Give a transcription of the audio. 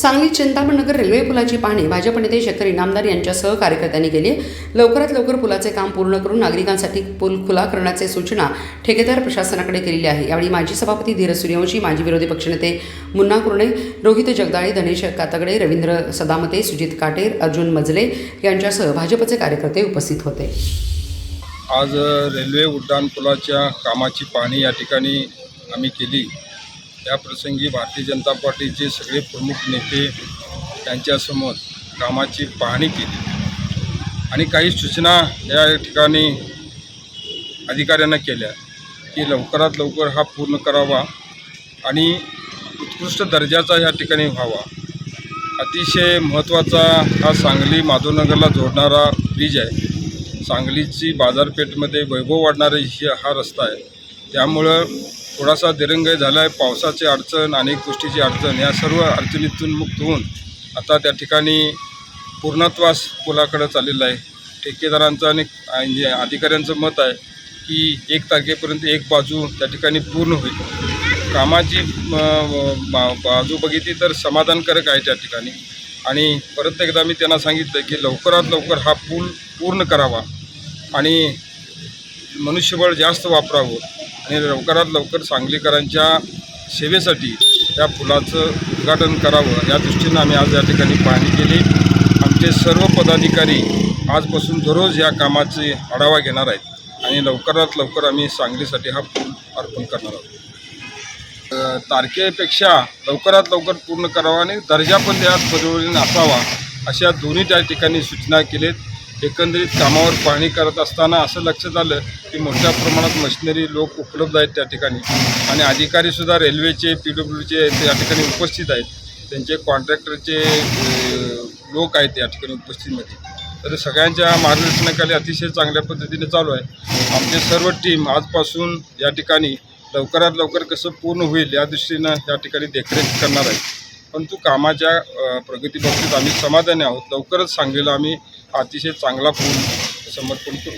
Sangli चिंतामणनगर railway पुलाची पाहणी भाजप नेते शेखर इनामदार यांच्यासह कार्यकर्त्यांनी केली लवकरात लवकर पुलाचे काम पूर्ण करून नागरिकांसाठी पूल खुला करण्याचे सूचना ठेकेदार प्रशासनाकडे केलेली आहे. यावेळी माजी सभापती धीरज सूर्यवंशी माजी विरोधी पक्षनेते मुन्ना कुर्णे रोहित जगदाळे धनेश कातगडे रवींद्र सदामते सुजित काटेर अर्जुन मजले यांच्यासह भाजपचे कार्यकर्ते उपस्थित होते. आज रेल्वे उड्डाणपुलाच्या कामाची पाहणी या ठिकाणी आम्ही केली. त्याप्रसंगी भारतीय जनता पार्टीचे सगळे प्रमुख नेते त्यांच्यासमोर कामाची पाहणी केली. आणि काही सूचना या ठिकाणी अधिकाऱ्यांना केल्या की लवकरात लवकर हा पूर्ण करावा आणि उत्कृष्ट दर्जाचा या ठिकाणी व्हावा. अतिशय महत्त्वाचा हा सांगली माधवनगरला जोडणारा ब्रिज आहे. सांगलीची बाजारपेठमध्ये वैभव वाढणारी ही हा रस्ता आहे. त्यामुळं थोडासा दिरंगाई झाला आहे पावसाची अडचण अनेक गोष्टीची अडचण या सर्व अडचणीतून मुक्त होऊन आता त्या ठिकाणी पूर्णत्वास पुलाकडं चाललेला आहे. ठेकेदारांचं आणि अधिकाऱ्यांचं मत आहे की एक तारखेपर्यंत एक बाजू त्या ठिकाणी पूर्ण होईल. कामाची बा- बाजू बघितली तर समाधानकारक आहे त्या ठिकाणी. आणि परत एकदा मी त्यांना सांगितलं की लवकरात लवकर हा पूल पूर्ण करावा आणि मनुष्यबळ जास्त वापरावं. आणि लवकरात लवकर सांगलीकरांच्या सेवेसाठी त्या पुलाचं उद्घाटन करावं या दृष्टीनं आम्ही आज या ठिकाणी पाहणी केली. आमचे सर्व पदाधिकारी आजपासून दररोज या कामाचे आढावा घेणार आहेत आणि लवकरात लवकर आम्ही सांगलीसाठी हा पूल अर्पण करणार आहोत. तारखेपेक्षा लवकरात लवकर पूर्ण करावा आणि दर्जा पण त्यात बदलून असावा अशा दोन्ही त्या ठिकाणी सूचना केलेत. एकंदरीत कामावर पाहणी करत असताना असं लक्षात आलं की मोठ्या प्रमाणात मशिनरी लोक उपलब्ध आहेत त्या ठिकाणी. आणि अधिकारीसुद्धा रेल्वेचे पी डब्ल्यूचे त्या ठिकाणी उपस्थित आहेत. त्यांचे कॉन्ट्रॅक्टरचे लोक आहेत या ठिकाणी उपस्थितीमध्ये तर सगळ्यांच्या मार्गदर्शनाखाली अतिशय चांगल्या पद्धतीने चालू आहे. आमचे सर्व टीम आजपासून या ठिकाणी लवकरात लवकर कसं पूर्ण होईल या दृष्टीनं या ठिकाणी देखरेख करणार आहे. परंतु कामाच्या प्रगतीबाबतीत आम्ही समाधानी आहोत. लवकरच सांगलीला आम्ही अतिशय चांगला पूल समर्पण करू.